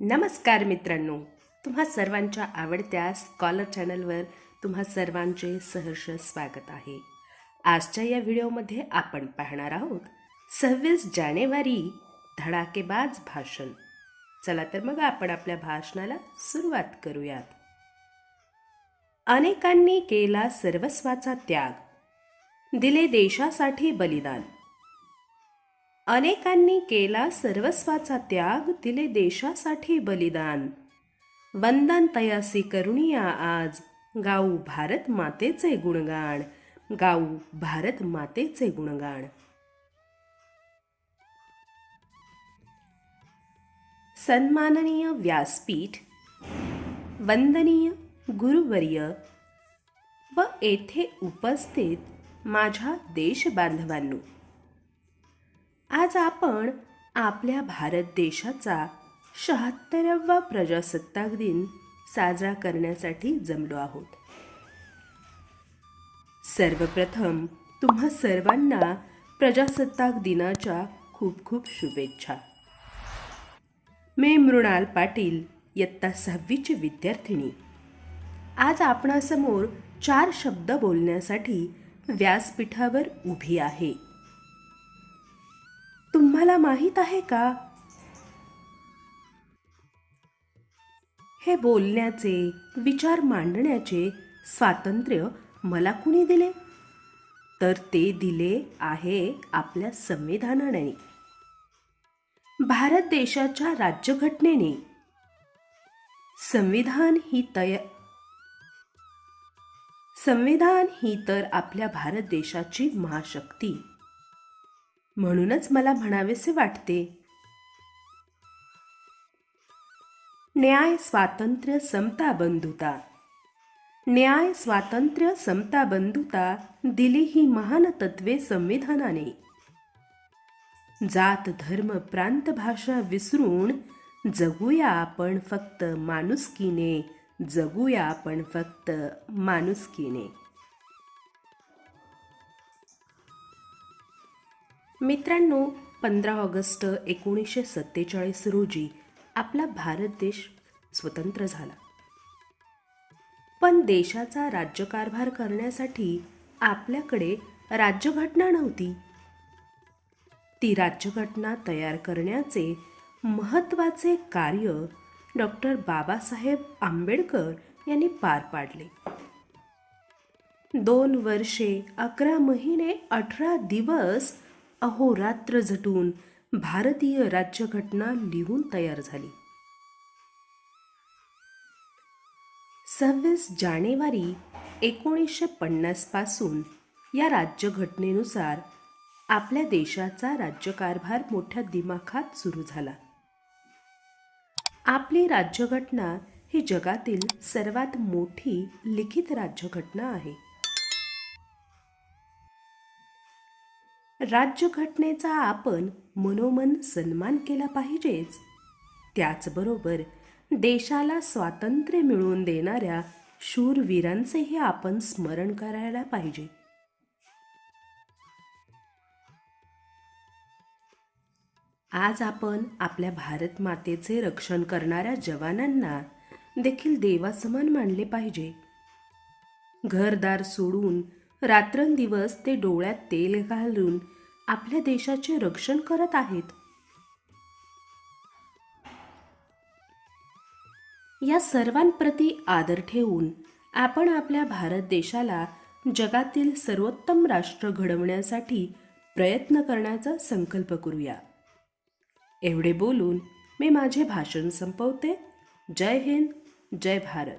नमस्कार मित्रांनो तुम्हा सर्वांच्या आवडत्या स्कॉलर चॅनलवर तुम्हा सर्वांचे सहर्ष स्वागत आहे. आजच्या या व्हिडिओमध्ये आपण पाहणार आहोत सव्वीस जानेवारी धडाकेबाज भाषण. चला तर मग आपण आपल्या भाषणाला सुरुवात करूयात. अनेकांनी केला सर्वस्वाचा त्याग. दिले देशासाठी बलिदान. अनेकांनी केला सर्वस्वाचा त्याग दिले देशासाठी बलिदान. वंदन तयासी करुणिया आज. गाऊ भारत मातेचे गुणगाण गाऊ भारत मातेचे गुणगाण सन्माननीय व्यासपीठ वंदनीय गुरुवर्य व येथे उपस्थित माझ्या देशबांधवांनो आज आपण आपल्या भारत देशाचा शहात्तरावा प्रजासत्ताक दिन साजरा करण्यासाठी जमलो आहोत. सर्वप्रथम तुम्हा सर्वांना प्रजासत्ताक दिनाच्या खूप खूप शुभेच्छा. मी मृणाल पाटील इयत्ता सहावीची विद्यार्थिनी. आज आपणासमोर चार शब्द बोलण्यासाठी व्यासपीठावर उभी आहे. तुम्हाला माहीत आहे का? हे बोलण्याचे विचार मांडण्याचे स्वातंत्र्य मला कुणी दिले? तर ते दिले आहे आपल्या संविधानाने. भारत देशाच्या राज्यघटनेने. संविधान ही तय संविधान ही तर आपल्या भारत देशाची महाशक्ती. म्हणूनच मला म्हणावेसे वाटते. न्याय स्वातंत्र्य समता बंधुता. न्याय स्वातंत्र्य समता बंधुता दिली ही महान तत्वे संविधानाने. जात धर्म प्रांत भाषा विसरून जगूया आपण फक्त माणुसकीने जगूया आपण फक्त माणुसकीने. मित्रांनो पंधरा ऑगस्ट एकोणीसशे सत्तेचाळीस रोजी आपला भारत देश स्वतंत्र झाला. पण देशाचा राज्यकारभार करण्यासाठी आपल्याकडे राज्यघटना नव्हती. ती राज्यघटना तयार करण्याचे महत्त्वाचे कार्य डॉक्टर बाबासाहेब आंबेडकर यांनी पार पाडले. दोन वर्षे अकरा महिने अठरा दिवस अहोरात्र झटून भारतीय राज्यघटना लिहून तयार झाली. सव्वीस जानेवारी एकोणीसशे पन्नासपासून या राज्यघटनेनुसार आपल्या देशाचा राज्यकारभार मोठ्या दिमाखात सुरू झाला. आपली राज्यघटना ही जगातील सर्वात मोठी लिखित राज्यघटना आहे. राज्यघटनेचा आपण मनोमन सन्मान केला पाहिजेच. त्याचबरोबर देशाला स्वातंत्र्य मिळवून देणाऱ्या शूरवीरांचेही आपण स्मरण करायला पाहिजे. आज आपण आपल्या भारत मातेचे रक्षण करणाऱ्या जवानांना देखील देवासमान मानले पाहिजे. घरदार सोडून रात्रंदिवस ते डोळ्यात तेल घालून आपल्या देशाचे रक्षण करत आहेत. या सर्वांप्रती आदर ठेवून आपण आपल्या भारत देशाला जगातील सर्वोत्तम राष्ट्र घडवण्यासाठी प्रयत्न करण्याचा संकल्प करूया. एवढे बोलून मी माझे भाषण संपवते. जय हिंद जय भारत.